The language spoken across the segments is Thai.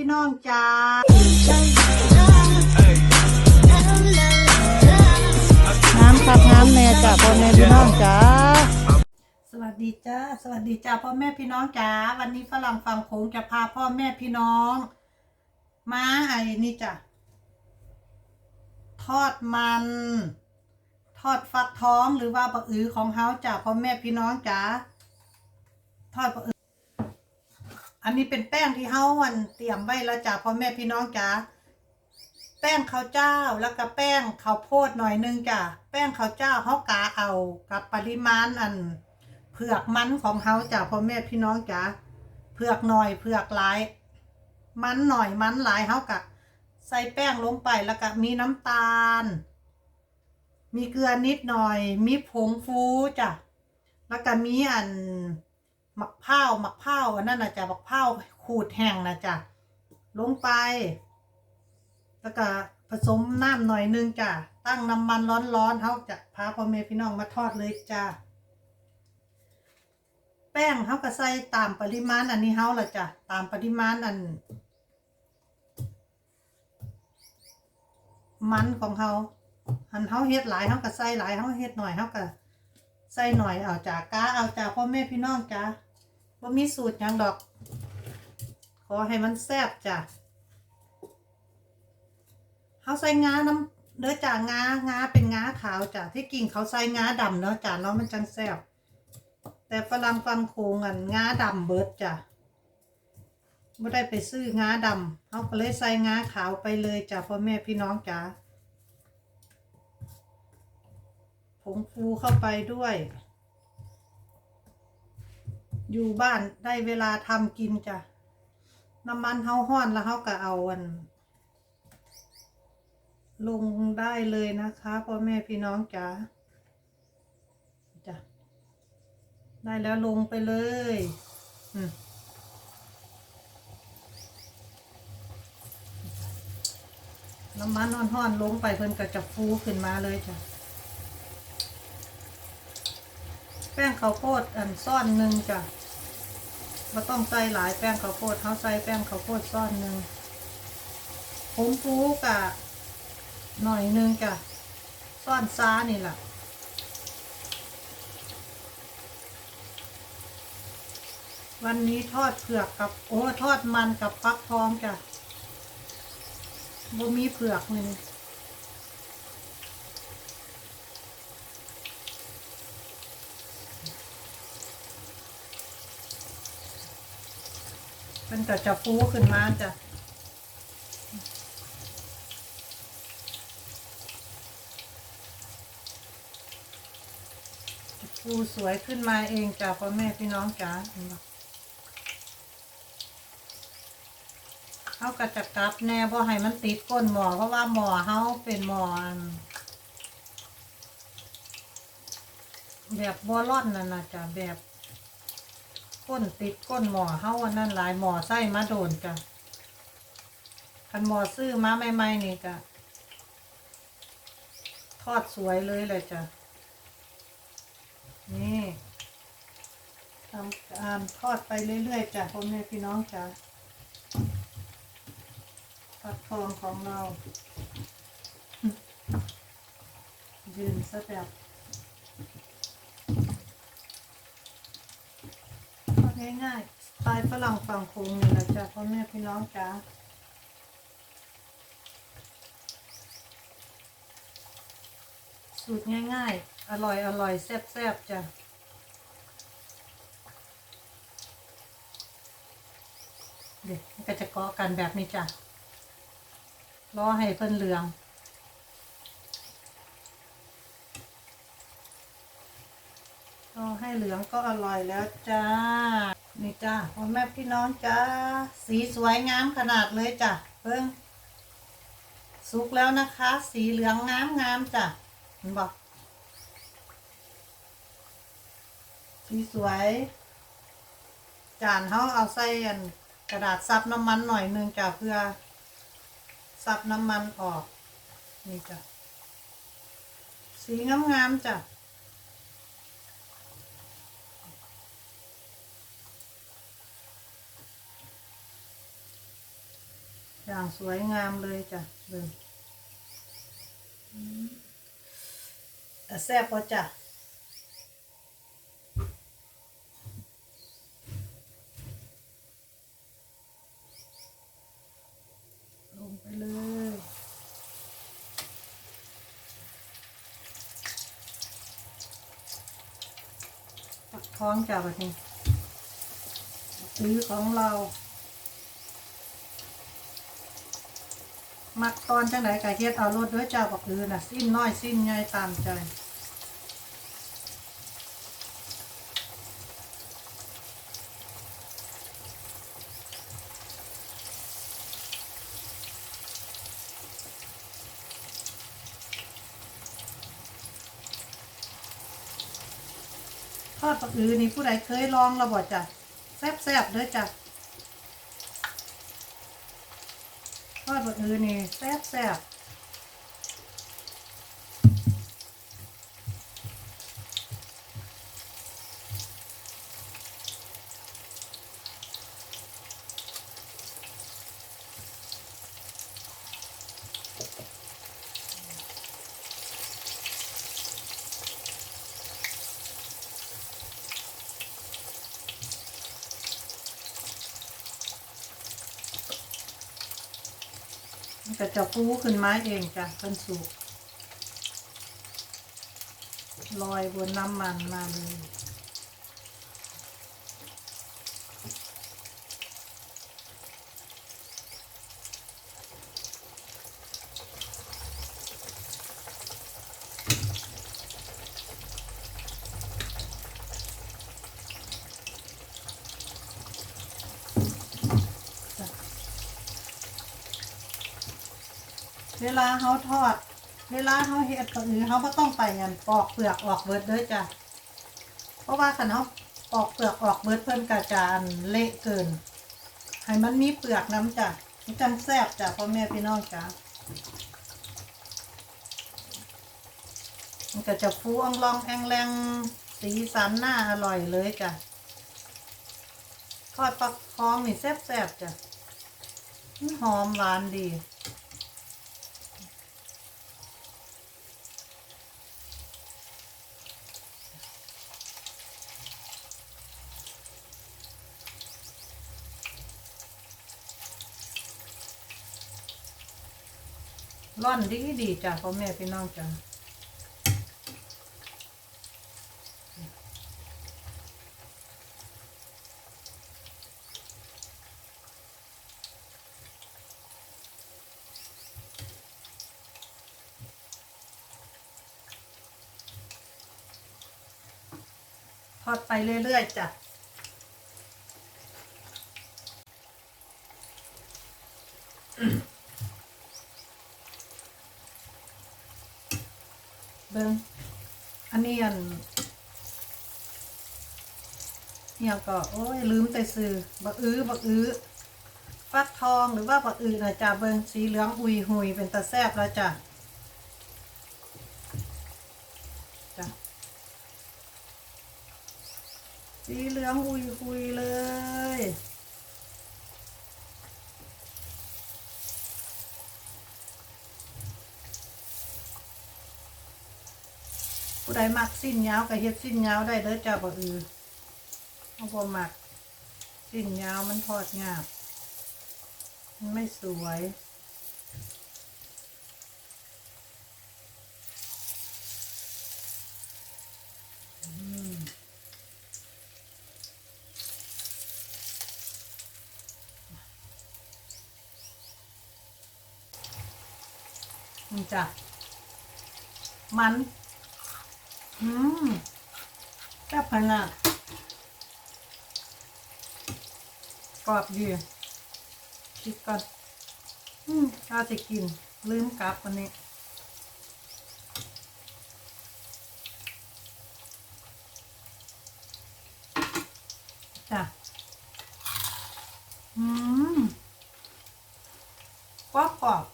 พี่น้องจ้าน้ำครับน้ำแน่จ้าพ่อแม่พี่น้องจ้าสวัสดีจ้าสวัสดีจ้าพ่อแม่พี่น้องจ้าวันนี้ฝรั่งฟังโขงจะพาพ่อแม่พี่น้อง มาไอ้นี่จ้ะทอดมัน ทอดฟักทองหรือว่าปะอือของเฮาจ้าพ่อแม่พี่น้องจ้าทอดปะอือ อันนี้เป็นแป้งที่เฮาวันเตรียมไว้แล้วจ้าพ่อแม่พี่น้องจ้าแป้งข้าวเจ้าแล้วก็แป้งข้าวโพดหน่อยนึงจ้าแป้งข้าวเจ้าเฮากาเอากับปริมาณอันเผือกมันของเฮาจ้าพ่อแม่พี่น้องจ้าเผือกหน่อยเผือกหลาย มันหน่อยมันหลายเฮากะใส่แป้งลงไปแล้วก็มีน้ำตาล มีเกลือนิดหน่อย มีผงฟูจ้ะแล้วก็มีอัน หมักเผาหมักเผาอันนั้นนะจ๊ะหมักเผาขูดแห้งนะจ๊ะลงไป แล้วก็ผสมน้ำหน่อยนึงจ้ะตั้งน้ำมันร้อนๆเขาจะพาพ่อแม่พี่น้องมาทอดเลยจ้ะแป้งเขาก็ใส่ตามปริมาณอันนี้เขาละจ้ะตามปริมาณอัน มันของเขาอันเขาเฮ็ดหลายเขาก็ใส่หลายเขาเฮ็ดหน่อยเขาก็ใส่หน่อยเอาจากกาเอาจากพ่อแม่พี่น้องจ้า ว่ามีสูตรยังดอก ขอให้มันแซ่บจ้ะเขาใส่งาน้ำเด้อจ้างางาเป็นงาขาวจ้ะที่กิ่งเขาใส่งาดำเนาะจ้ะเนาะมันจังแซ่บแต่ฝรั่งฟังโคงอันงาดำเบิดจ้ะไม่ได้ไปซื้องาดำเขาก็เลยใส่งาขาวไปเลยจ้ะพ่อแม่พี่น้องจ้าผงฟูเข้าไปด้วย อยู่บ้านได้เวลาทำกินจ้ะ น้ำมันเฮาห้อนแล้วเฮาก็เอาอัน ลงได้เลยนะคะพ่อแม่พี่น้องจ๋าจ้ะ ได้แล้วลงไปเลยอืมน้ำมันห้อนๆลงไปเพิ่นก็จะฟูขึ้นมาเลยจ้ะ แป้งข้าวโพดอันซ่อนหนึ่งจ้ะ ไม่ต้องใส่หลายแป้งข้าวโพดเขาใส่แป้งข้าวโพดซ่อนหนึ่งผงฟูกะ หน่อยหนึงจะซ่อนซ้านี่แหละวันนี้ทอดเผือกกับโอ้ทอดมันกับฟักทองจ้ะบ่มีเผือกเลย มันก็จะฟูขึ้นมาจ้ะฟูสวยขึ้นมาเองจ้ะพ่อแม่พี่น้องจ๋าเห็นปะเขาก็จะกลับแน่เพราะให้มันติดก้นหมอเพราะว่าหมอเขาเป็นหมอนแบบบอลอนนั่นนะจ้ะแบบ ก้นติดก้นหมอเฮาอันนั้นหลายหมอไส้มาโดนจ้ะคันหมอซื้อมาใหม่ๆนี่จ้ะทอดสวยเลยเลยจ้ะนี่ทำการทอดไปเรื่อยๆจ้ะพ่อแม่พี่น้องจ้ะฟักทองของเรายืนซะแบบ ทอด ง่ายๆสไตล์ฝรั่งฝั่งโค้งนี่แหละจ้ะพ่อแม่พี่น้องจ้าสูตรง่ายๆ อร่อยอร่อยแซ่บๆจ้ะเด็กก็จะเกาะกันแบบนี้จ้ะรอให้เพิ่นเหลือง ก็ให้ เหลืองก็อร่อยแล้วจ้า นี่จ้าพ่อแม่พี่น้องจ้า สีสวยงามขนาดเลยจ้ะเพิ่งสุกแล้วนะคะ สีเหลืองงามงามจ้ะเห็นบอกสีสวย จานเขาเอาใส่นกระดาษซับน้ำมันหน่อยนึงจ้ะเพื่อ ซับน้ำมันออก นี่จ้ะสีงามงามๆจ้ะ อย่างสวยงามเลยจ้ะเบิ่งอืมแต่แซ่บพอจ้ะลงไปเลยปักท้องจ้ะแบบนี้ซื้อของเรา มักตอนจังไหนกะเฮ็ดเอารถด้วยจ้าบักลือน่ะสิ้นน้อยสิ้นใหญ่ตามใจทอดปักอือนี่ผู้ใดเคยลองระบอจ้ะแซ่บๆเด้อจ้ะ บักออนี่แซ่บแซ่บ นก็จะฟูขึ้นไม้เองจ้ะเพิ่นสุกลอยบนน้ำมันมาเลย เวลาเขาทอด เวลาเขาเฮ็ดก็อือเขาก็ต้องไปเงินปอกเปลือกออกเบิดด้อจ้ะเพราะว่าคันเขาปอกเปลือกออกเบิดเพิ่นกระจานเละเกินให้มันมีเปลือกน้ำจ้ะมันจังแซ่บจ้ะพ่อแม่พี่น้องจ้ะมันก็จะฟูอ่องลองแองแรงสีสันหน่าอร่อยเลยจ้ะทอดปลาคองนี่แซ่บๆจ้ะหอมหวานดี ร่อนดีดีจ้ะพ่อแม่พี่น้องจ้ะทอดไปเรื่อย ๆจ้ะเบิ้งอันนี้อันเนี่ยก็โอ้ยลืมแต่ซื้อบักอื้อบักอื้อฟักทองหรือว่าบักอื้อนะจ้ะเบิ้งสีเหลืองอุยหุยเป็นตาแซบแล้วจ้ะจ้ะสีเหลืองอุยหุยเลย ใดมักสิ้นยาวก็เฮ็ดสิ้นยาวได้เด้อจ้าบ่อือเอาบ่มัก สิ้นยาวมันทอดยากมันไม่สวยอืมนี่จ้ะมัน อืมแซ่บขนาดกรอบดีคิดก่อนอืมถ้าจะกิน ลืมกลับวันนี้จ้ะอืมกรอบกรอบ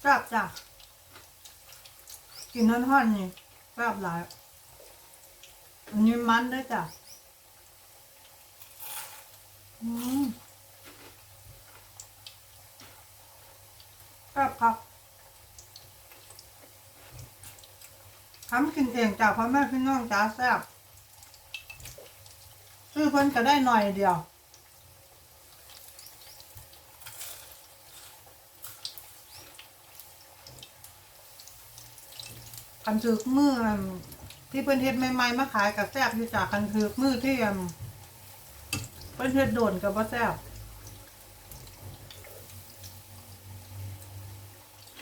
แซ่บจ้ะ กินน้ทอดๆนี่แซ่บหลายอันนี้มันด้วยจ้ะอืมแซ่บครับทำกินเองจ้ะพ่อแม่พี่น้องจ้าแซ่บซื้อเพิ่นก็ได้หน่อยเดียว คันถือกมือที่เพิ่นเฮ็ดใหม่ๆมาขายกับแซ่บอยู่จากคันถือกมือที่อันเพิ่นเฮ็ดโดนกับบ่แซ่บ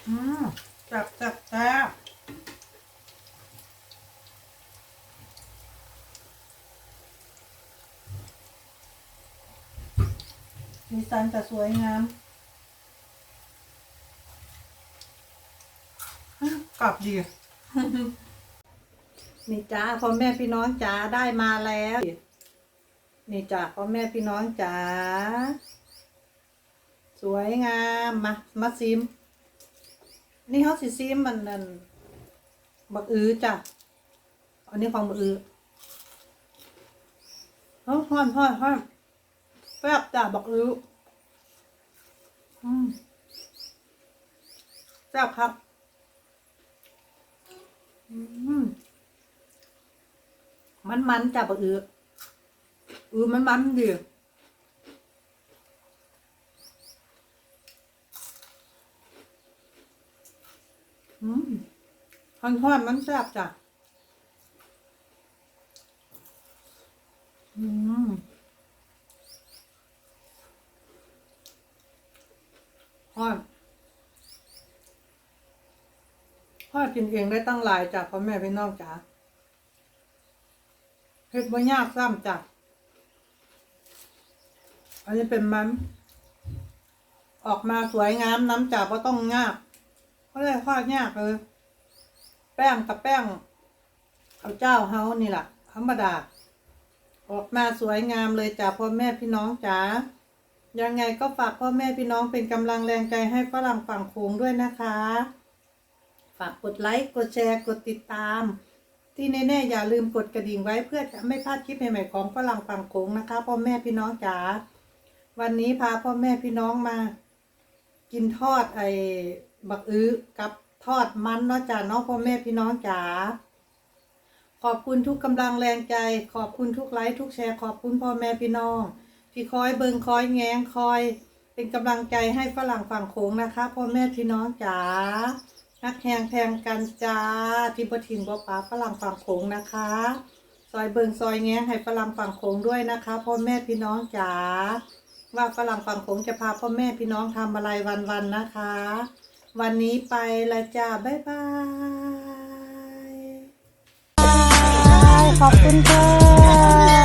อืมแซ่บแซ่บแซ่บสีสันจะสวยงามกลับดี นี่จ้าพ่อแม่พี่น้องจ๋าได้มาแล้ว นี่จ้าพ่อแม่พี่น้องจ๋าสวยงามมามาซิม นี่เขาสิซิมมันนั่นบักอือจ้ะอันนี้ของบักอือเฮ้ยฮ้อนฮ้อนฮ้อนแป๊บจ้ะบักอืออืมแซ่บครับ มันมันจับเอือเออมันมันดีอืมทอนทอดมันแซ่บจ้ะอืมทอด พ่อกินเองได้ตั้งหลายจากพ่อแม่พี่น้องจ๋าเฮ็ดบ่ยากซ้ำจ้ะอันนี้เป็นมัน ออกมาสวยงามน้ำจากก็ต้องยากเพราะเลยทอดยากเลยแป้งกับแป้งข้าวเจ้าเฮานี่แหละธรรมดา ออกมาสวยงามเลยจ้ะพ่อแม่พี่น้องจ๋ายังไงก็ฝากพ่อแม่พี่น้องเป็นกำลังแรงใจให้ฝรั่งฝั่งโขงด้วยนะคะ ฝากกดไลค์ กดแชร์ กดติดตาม ที่แน่ๆอย่าลืมกดกระดิ่งไว้เพื่อจะไม่พลาดคลิปใหม่ๆของฝรั่งฝั่งโขงนะคะพ่อแม่พี่น้องจ๋าวันนี้พาพ่อแม่พี่น้องมา กินทอดไอ้บักอื้อกับทอดมันเนาะจ้าเนาะพ่อแม่พี่น้องจ๋าขอบคุณทุกกำลังแรงใจ ขอบคุณทุกไลค์ทุกแชร์ขอบคุณพ่อแม่พี่น้องที่คอยเบิงคอยแงงคอย เป็นกำลังใจให้ฝรั่งฝั่งโขงนะคะพ่อแม่พี่น้องจ๋า นักแหงแพงกันจ้าที่บทินบ่ป้าฝรั่งฝั่งโขงนะคะ ซอยเบิงซอยแง้ให้ฝรั่งฝั่งโขงด้วยนะคะพ่อแม่พี่น้องจ๋าว่าฝรั่งฝั่งโขงจะพาพ่อแม่พี่น้องทำอะไรวันๆนะคะ วันนี้ไปละจ้าบ๊ายบายขอบคุณค่ะ